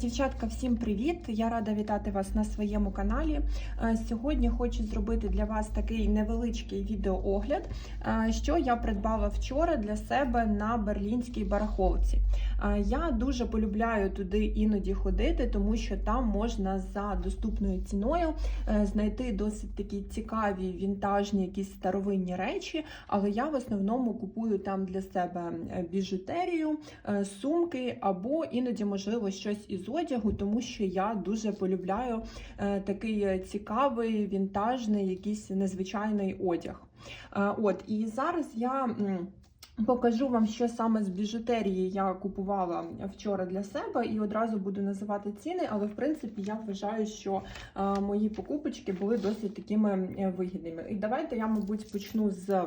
Дівчатка, всім привіт! Я рада вітати вас на своєму каналі. Е, Сьогодні хочу зробити для вас такий невеличкий відеоогляд, е, що я придбала вчора для себе на берлінській барахолці. Я дуже полюбляю туди іноді ходити, тому що там можна за доступною ціною е, знайти досить такі цікаві вінтажні якісь старовинні речі. Але я в основному купую там для себе е, біжутерію, е, сумки або іноді, можливо, щось із одягу, тому що я дуже полюбляю такий цікавий, вінтажний, якийсь незвичайний одяг. От і зараз я. Покажу вам, що саме з біжутерії я купувала вчора для себе, і одразу буду називати ціни. Але в принципі я вважаю, що е, мої покупочки були досить такими е, вигідними. І давайте я, мабуть, почну з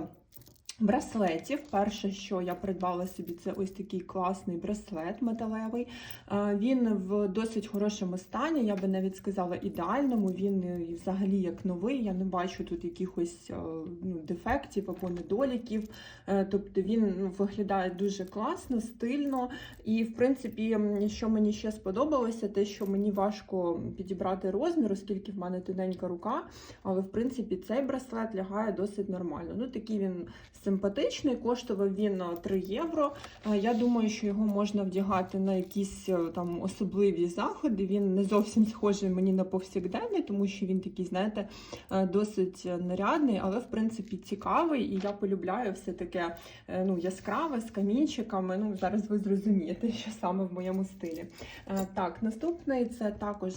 браслетів. Перше, що я придбала собі, це ось такий класний браслет металевий. Він в досить хорошому стані, я би навіть сказала ідеальному. Він е, взагалі як новий. Я не бачу тут якихось е, ну, дефектів або недоліків. Е, Тобто він ну, виглядає дуже класно, стильно. І, в принципі, що мені ще сподобалося, те, що мені важко підібрати розмір, оскільки в мене тоненька рука. Але в принципі цей браслет лягає досить нормально. Ну такий він симпатичний, коштував він 3 євро. Я думаю, що його можна вдягати на якісь е, там особливі заходи. Він не зовсім схожий мені на повсякденний, тому що він такий, знаєте, е, досить нарядний, але в принципі цікавий. І я полюбляю все таке е, ну, яскраве з камінчиками. Ну, зараз ви зрозумієте, що саме в моєму стилі. Е, Так, наступний це також.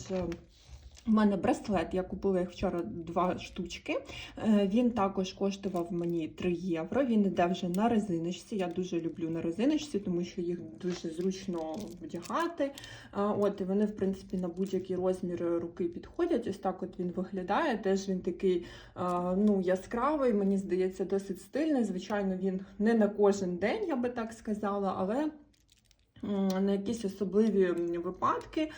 Е, у мене браслет, я купила їх вчора два штучки. Е, Він також коштував мені 3 євро. Він іде вже на резиночці. Я дуже люблю на резиночці, тому що їх дуже зручно вдягати. От і вони, в принципі, на будь-який розмір руки підходять. Ось так от він виглядає. Теж він такий ну, яскравий, мені здається, досить стильний. Звичайно, він не на кожен день, я би так сказала, але. На якісь особливі випадки,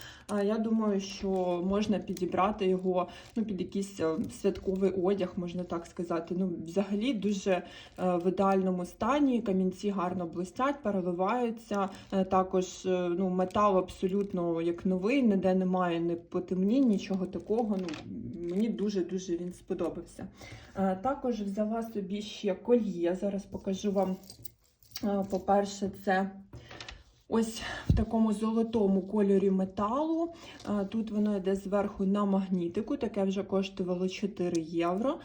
я думаю, що можна підібрати його ну, під якийсь е, святковий одяг, можна так сказати. Ну, взагалі дуже е, в ідеальному стані. Камінці гарно блистять, переливаються. Е, Також е, ну, метал абсолютно як новий, ніде немає ні потемнінь, нічого такого. Ну, мені дуже-дуже він сподобався. Також взяла собі ще кольє. Зараз покажу вам. По-перше, це ось в такому золотому кольорі металу. Тут воно йде зверху на магнітику, таке вже коштувало 4 євро.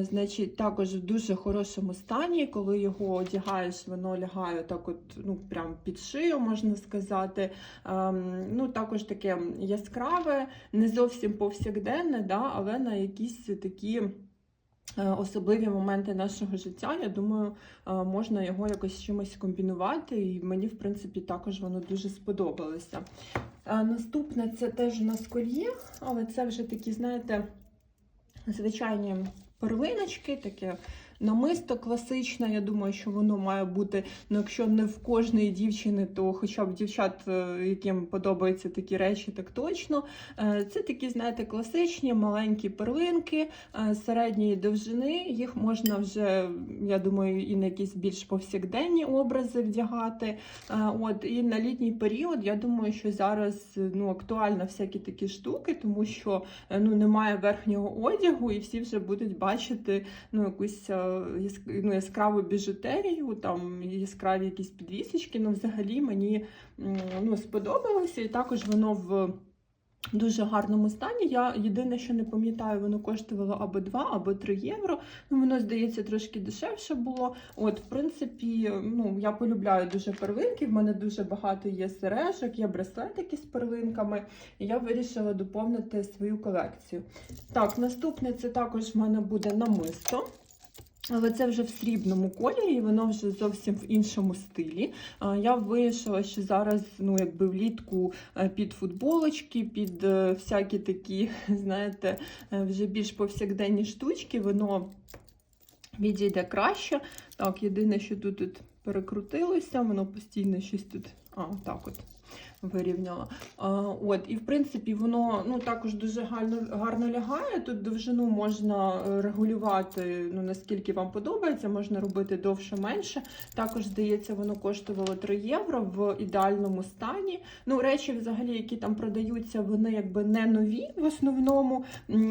Значить, також в дуже хорошому стані. Коли його одягаєш, воно лягає так, от, ну, прям під шию, можна сказати. Ну, також таке яскраве, не зовсім повсякденне, да, але на якісь такі. Е, Особливі моменти нашого життя, я думаю, е, можна його якось чимось комбінувати, і мені, в принципі, також воно дуже сподобалося. Е, Наступне це теж у нас кольє, але це вже такі, знаєте, звичайні перлиночки, таке намисто класичне. Я думаю, що воно має бути, ну якщо не в кожної дівчини, то хоча б дівчат, е, яким подобаються такі речі, так точно. Е, Це такі, знаєте, класичні маленькі перлинки е, середньої довжини. Їх можна вже, я думаю, і на якісь більш повсякденні образи вдягати. От і на літній період я думаю, що зараз ну актуально всякі такі штуки, тому що ну немає верхнього одягу, і всі вже будуть бачити ну якусь ну, яскраву біжутерію, там яскраві якісь підвісочки. Ну, взагалі мені ну, сподобалося, і також воно в. Дуже гарному стані. Я єдине, що не пам'ятаю, воно коштувало або 2, або 3 євро. Ну, воно, здається, трошки дешевше було. От, в принципі, ну, я полюбляю дуже перлинки. В мене дуже багато є сережок, є браслетики з перлинками. І я вирішила доповнити свою колекцію. Так, наступне це також в мене буде намисто. Але це вже в срібному кольорі, і воно вже зовсім в іншому стилі. Я вирішила, що зараз, ну, якби влітку е, під футболочки, під е, всякі такі, знаєте, е, вже більш повсякденні штучки, воно відійде краще. Так, єдине, що тут, перекрутилося, воно постійно щось тут. А, так от. Вирівняла. А, От, і в принципі воно ну, також дуже гарно, гарно лягає. Тут довжину можна е, регулювати, ну, наскільки вам подобається, можна робити довше менше. Також, здається, воно коштувало 3 євро в ідеальному стані. Ну, речі, взагалі, які там продаються, вони якби не нові в основному.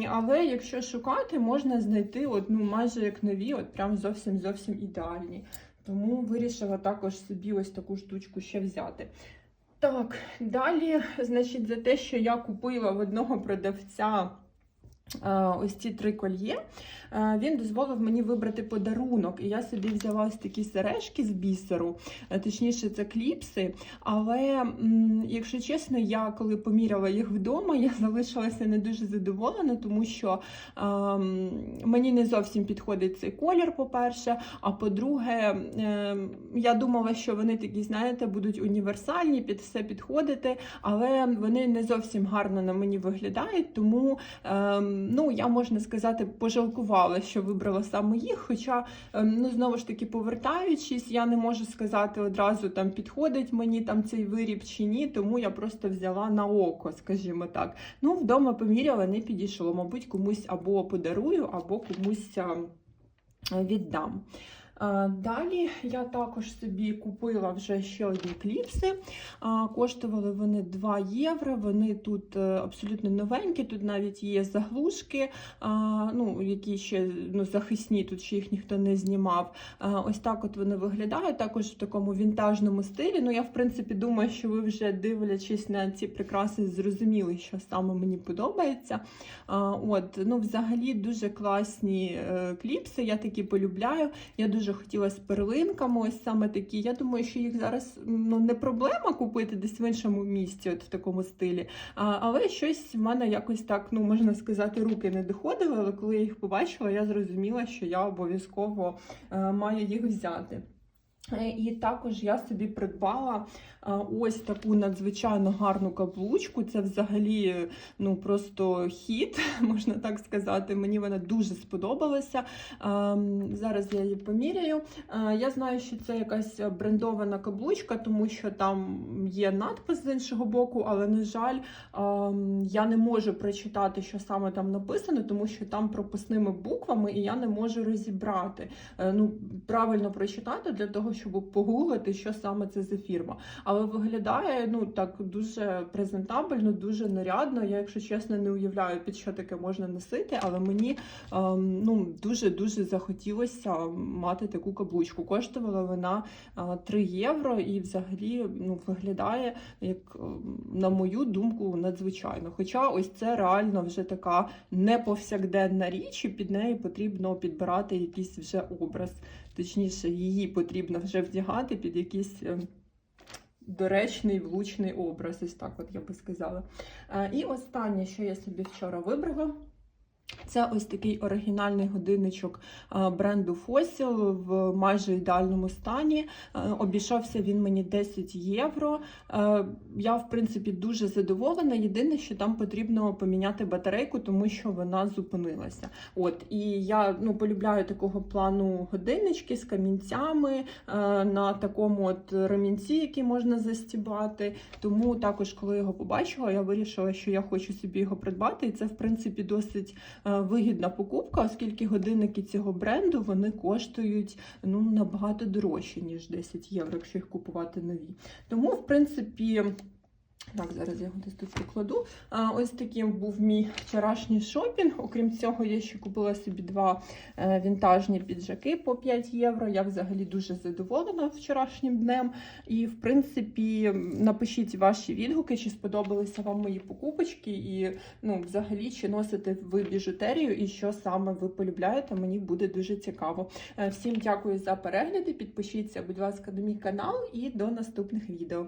Але якщо шукати, можна знайти от, ну, майже як нові, от прям зовсім зовсім ідеальні. Тому вирішила також собі ось таку штучку ще взяти. Так, далі, значить, за те, що я купила в одного продавця. е, Ось ці три кольє. Е, Він дозволив мені вибрати подарунок, і я собі взяла ось такі сережки з бісеру, е, точніше, це кліпси. Але, якщо чесно, я коли поміряла їх вдома, я залишилася не дуже задоволена, тому що ем, мені не зовсім підходить цей колір, по-перше. А по-друге, ем, я думала, що вони такі, знаєте, будуть універсальні, під все підходити, але вони не зовсім гарно на мені виглядають, тому ем, ну, я можна сказати, пожалкувала, що вибрала саме їх. Хоча, ем, ну знову ж таки, повертаючись, я не можу сказати одразу там підходить мені там цей виріб чи ні, тому я просто взяла на око, скажімо так. Ну, вдома поміряла, не підійшло. Мабуть, комусь або подарую, або комусь ем, віддам. Е, Далі я також собі купила вже ще одні кліпси. Коштували вони 2 євро. Вони тут е, абсолютно новенькі, тут навіть є заглушки, ну, які ще ну, захисні, тут ще їх ніхто не знімав. Ось так от вони виглядають, також в такому вінтажному стилі. Ну, я, в принципі, думаю, що ви вже дивлячись на ці прикраси, зрозуміли, що саме мені подобається. От, ну, взагалі дуже класні е, кліпси, я такі полюбляю. Я дуже хотіла з перлинками, ось саме такі. Я думаю, що їх зараз ну, не проблема купити десь в іншому місці, от в такому стилі. А, але щось в мене якось так, ну можна сказати, руки не доходили. Але коли я їх побачила, я зрозуміла, що я обов'язково е, маю їх взяти. Е, І також я собі придбала е, ось таку надзвичайно гарну каблучку. Це взагалі ну просто хіт, можна так сказати. Мені вона дуже сподобалася. Ем, Зараз я її поміряю. Е, Я знаю, що це якась брендована каблучка, тому що там є надпис з іншого боку, але, на жаль, ем, я не можу прочитати, що саме там написано, тому що там прописними буквами, і я не можу розібрати. Ну, правильно прочитати для того, щоб погуглити, що саме це за фірма. Але виглядає ну так дуже презентабельно, дуже нарядно. Я, якщо чесно, не уявляю, під що таке можна носити, але мені ем, ну дуже дуже захотілося мати таку каблучку. Коштувала вона е, 3 євро і взагалі ну, виглядає, як ем, на мою думку, надзвичайно. Хоча ось це реально вже така неповсякденна річ, і під неї потрібно підбирати якийсь вже образ. Точніше, її потрібно вже вдягати під якийсь. ем, Доречний влучний образ, ось так от я би сказала. Е, І останнє, що я собі вчора вибрала, це ось такий оригінальний годинничок е, бренду Fossil в майже ідеальному стані. Е, Обійшовся він мені 10 євро. Е, Я, в принципі, дуже задоволена. Єдине, що там потрібно поміняти батарейку, тому що вона зупинилася. От і я ну полюбляю такого плану годиннички з камінцями на такому от ремінці, який можна застібати. Тому також, коли його побачила, я вирішила, що я хочу собі його придбати, і це в принципі досить вигідна покупка, оскільки годинники цього бренду вони коштують ну набагато дорожче ніж 10 євро, якщо їх купувати нові. Тому, в принципі. Так, зараз я його десь тут покладу. А, ось таким був мій вчорашній шопінг. Окрім цього, я ще купила собі два е, вінтажні піджаки по 5 євро. Я взагалі дуже задоволена вчорашнім днем. І, в принципі, напишіть ваші відгуки, чи сподобалися вам мої покупочки, і ну, взагалі, чи носите ви біжутерію, і що саме ви полюбляєте. Мені буде дуже цікаво. Е, Всім дякую за перегляди. Підпишіться, будь ласка, на мій канал і до наступних відео.